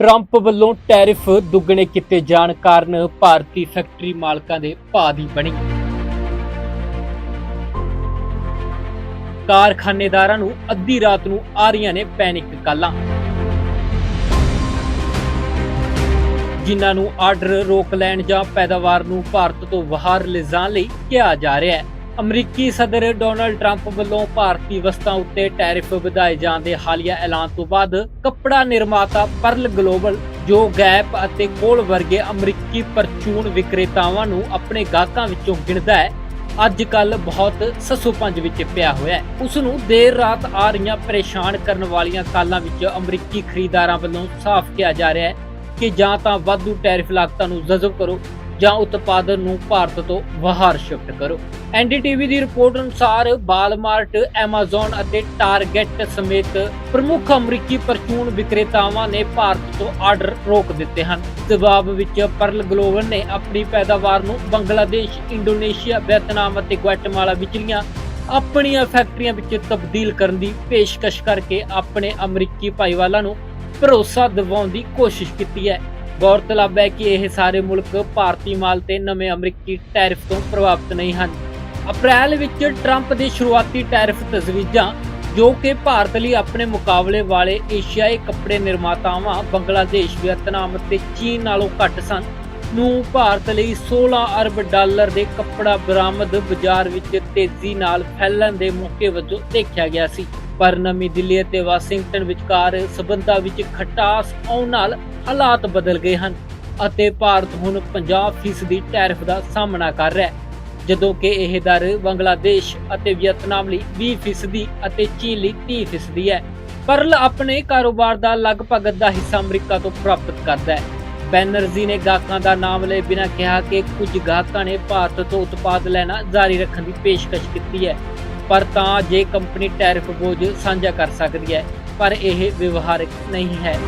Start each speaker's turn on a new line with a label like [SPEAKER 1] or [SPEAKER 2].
[SPEAKER 1] Trump ਵੱਲੋਂ tariff ਦੁੱਗਣੇ ਕੀਤੇ ਜਾਣ ਕਾਰਨ ਭਾਰਤੀ ਫੈਕਟਰੀ ਮਾਲਕਾਂ ਦੇ ਭਾਅ ਦੀ ਬਣੀ। ਕਾਰਖਾਨੇਦਾਰਾਂ ਨੂੰ ਅੱਧੀ ਰਾਤ ਨੂੰ ਆ ਰਹੀਆਂ ਨੇ ਪੈਨਿਕ ਕਾਲਾਂ। ਜਿਨ੍ਹਾਂ ਨੂੰ ਆਰਡਰ ਰੋਕ ਲੈਣ ਜਾਂ ਪੈਦਾਵਾਰ ਨੂੰ ਭਾਰਤ ਤੋਂ ਬਾਹਰ ਲਿਜਾਣ ਲਈ ਕਿਹਾ ਜਾ ਰਿਹਾ ਹੈ। ਅਮਰੀਕੀ ਸਦਰ ਡੋਨਲਡ ਟਰੰਪ ਵੱਲੋਂ ਭਾਰਤੀ ਵਸਤਾਂ ਉੱਤੇ ਟੈਰਿਫ ਵਧਾਏ ਜਾਣ ਦੇ ਹਾਲੀਆ ਐਲਾਨ ਤੋਂ ਬਾਅਦ ਕੱਪੜਾ ਨਿਰਮਾਤਾ ਪਰਲ ਗਲੋਬਲ, ਜੋ ਗੈਪ ਅਤੇ ਕੋਲ ਵਰਗੇ ਅਮਰੀਕੀ ਪਰਚੂਨ ਵਿਕਰੇਤਾਵਾਂ ਨੂੰ ਆਪਣੇ ਗਾਹਕਾਂ ਵਿੱਚੋਂ ਗਿਣਦਾ ਹੈ, ਅੱਜ ਕੱਲ ਬਹੁਤ ਸੱਸੋਪੰਜ ਵਿੱਚ ਪਿਆ ਹੋਇਆ ਹੈ। ਉਸ ਨੂੰ ਦੇਰ ਰਾਤ ਆ ਰਹੀਆਂ ਪਰੇਸ਼ਾਨ ਕਰਨ ਵਾਲੀਆਂ ਕਾਲਾਂ ਵਿੱਚ ਅਮਰੀਕੀ ਖਰੀਦਦਾਰਾਂ ਵੱਲੋਂ ਸਾਫ਼ ਕਿਹਾ ਜਾ ਰਿਹਾ ਹੈ ਕਿ ਜਾਂ ਤਾਂ ਵਾਧੂ ਟੈਰਿਫ ਲਾਗਤਾਂ ਨੂੰ ਜਜ਼ਬ ਕਰੋ ਜਾਂ ਉਤਪਾਦਨ ਨੂੰ ਭਾਰਤ ਤੋਂ ਬਾਹਰ ਸ਼ਿਫਟ ਕਰੋ। ਐਨਡੀਟੀਵੀ ਦੀ ਰਿਪੋਰਟ ਅਨੁਸਾਰ ਬਾਲਮਾਰਟ, ਐਮਾਜ਼ਨ ਅਤੇ ਟਾਰਗੇਟ ਸਮੇਤ ਪ੍ਰਮੁੱਖ ਅਮਰੀਕੀ ਪਰਚੂਨ ਵਿਕਰੇਤਾਵਾਂ ਨੇ ਭਾਰਤ ਤੋਂ ਆਰਡਰ ਰੋਕ ਦਿੱਤੇ ਹਨ। ਜਵਾਬ ਵਿੱਚ ਪਰਲ ਗਲੋਬਲ ਨੇ ਆਪਣੀ ਪੈਦਾਵਾਰ ਨੂੰ ਬੰਗਲਾਦੇਸ਼, ਇੰਡੋਨੇਸ਼ੀਆ, ਵੀਅਤਨਾਮ ਅਤੇ ਗੁਆਟੇਮਾਲਾ ਵਿਚਲੀਆਂ ਆਪਣੀਆਂ ਫੈਕਟਰੀਆਂ ਵਿੱਚ ਤਬਦੀਲ ਕਰਨ ਦੀ ਪੇਸ਼ਕਸ਼ ਕਰਕੇ ਆਪਣੇ ਅਮਰੀਕੀ ਭਾਈਵਾਲਾਂ ਨੂੰ ਭਰੋਸਾ ਦਿਵਾਉਣ ਦੀ ਕੋਸ਼ਿਸ਼ ਕੀਤੀ ਹੈ। ਗੌਰਤਲਬ ਹੈ ਕਿ ਇਹ ਸਾਰੇ ਮੁਲਕ ਭਾਰਤੀ ਮਾਲ ਤੇ ਨਵੇਂ ਅਮਰੀਕੀ ਟੈਰਿਫ ਤੋਂ ਪ੍ਰਭਾਵਿਤ ਨਹੀਂ ਹਨ। ਅਪ੍ਰੈਲ ਵਿੱਚ ਟਰੰਪ ਦੀ ਸ਼ੁਰੂਆਤੀ ਟੈਰਿਫ ਤਜਵੀਜ਼ਾਂ, ਜੋ ਕਿ ਭਾਰਤ ਲਈ ਆਪਣੇ ਮੁਕਾਬਲੇ ਵਾਲੇ ਏਸ਼ੀਆਈ ਕੱਪੜੇ ਨਿਰਮਾਤਾਵਾਂ, ਬੰਗਲਾਦੇਸ਼, ਵੀਅਤਨਾਮ ਅਤੇ ਚੀਨ ਨਾਲੋਂ ਘੱਟ ਸਨ, ਨੂੰ ਭਾਰਤ ਲਈ 16 ਅਰਬ ਡਾਲਰ ਦੇ ਕੱਪੜਾ ਬਰਾਮਦ ਬਾਜ਼ਾਰ ਵਿੱਚ ਤੇਜ਼ੀ ਨਾਲ ਫੈਲਣ ਦੇ ਮੌਕੇ ਵਜੋਂ ਦੇਖਿਆ ਗਿਆ ਸੀ। ਪਰ ਨਵੀਂ ਦਿੱਲੀ ਅਤੇ ਵਾਸ਼ਿੰਗਟਨ ਵਿਚਕਾਰ ਸਬੰਧਾਂ ਵਿੱਚ ਖਟਾਸ ਆਉਣ ਨਾਲ ਹਾਲਾਤ ਬਦਲ ਗਏ ਹਨ ਅਤੇ ਭਾਰਤ ਹੁਣ 50% ਟੈਰਿਫ ਦਾ ਸਾਹਮਣਾ ਕਰ ਰਿਹਾ ਹੈ। ਜਦੋਂ ਕਿ ਇਹ ਦਰ ਬੰਗਲਾਦੇਸ਼ ਅਤੇ ਵੀਅਤਨਾਮ ਲਈ 20% ਅਤੇ ਚੀਨ ਲਈ 30% ਹੈ। ਪਰਲ ਆਪਣੇ ਕਾਰੋਬਾਰ ਦਾ ਲਗਭਗ ਅੱਧਾ ਹਿੱਸਾ ਅਮਰੀਕਾ ਤੋਂ ਪ੍ਰਾਪਤ ਕਰਦਾ ਹੈ। ਬੈਨਰਜੀ ਨੇ ਗਾਹਕਾਂ ਦਾ ਨਾਮ ਲਏ ਬਿਨਾਂ ਕਿਹਾ ਕਿ ਕੁਝ ਗਾਹਕਾਂ ਨੇ ਭਾਰਤ ਤੋਂ ਉਤਪਾਦ ਲੈਣਾ ਜਾਰੀ ਰੱਖਣ ਦੀ ਪੇਸ਼ਕਸ਼ ਕੀਤੀ ਹੈ। ਪਰ ਤਾਂ ਜੇ ਕੰਪਨੀ ਟੈਰਿਫ ਬੋਝ ਸਾਂਝਾ ਕਰ ਸਕਦੀ ਹੈ, ਪਰ ਇਹ ਵਿਵਹਾਰਿਕ ਨਹੀਂ ਹੈ।